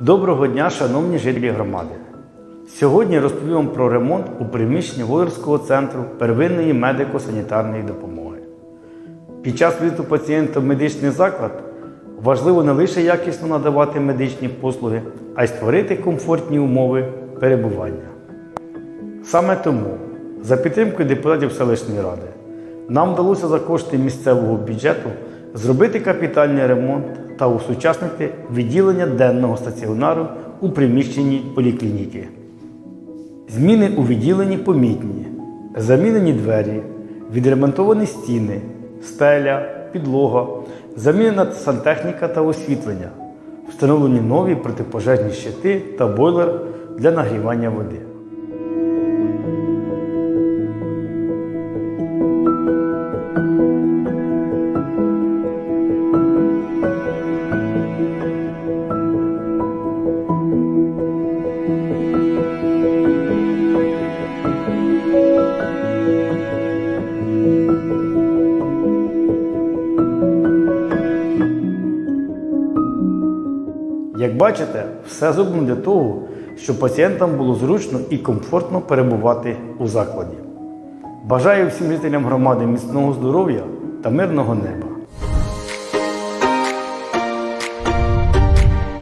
Доброго дня, шановні жителі громади. Сьогодні розповім про ремонт у приміщенні Володарського центру первинної медико-санітарної допомоги. Під час візиту пацієнта в медичний заклад важливо не лише якісно надавати медичні послуги, а й створити комфортні умови перебування. Саме тому, за підтримкою депутатів селищної ради, нам вдалося за кошти місцевого бюджету зробити капітальний ремонт та усучаснити відділення денного стаціонару у приміщенні поліклініки. Зміни у відділенні помітні, замінені двері, відремонтовані стіни, стеля, підлога, замінена сантехніка та освітлення, встановлені нові протипожежні щити та бойлер для нагрівання води. Як бачите, все зроблено для того, щоб пацієнтам було зручно і комфортно перебувати у закладі. Бажаю всім жителям громади міцного здоров'я та мирного неба.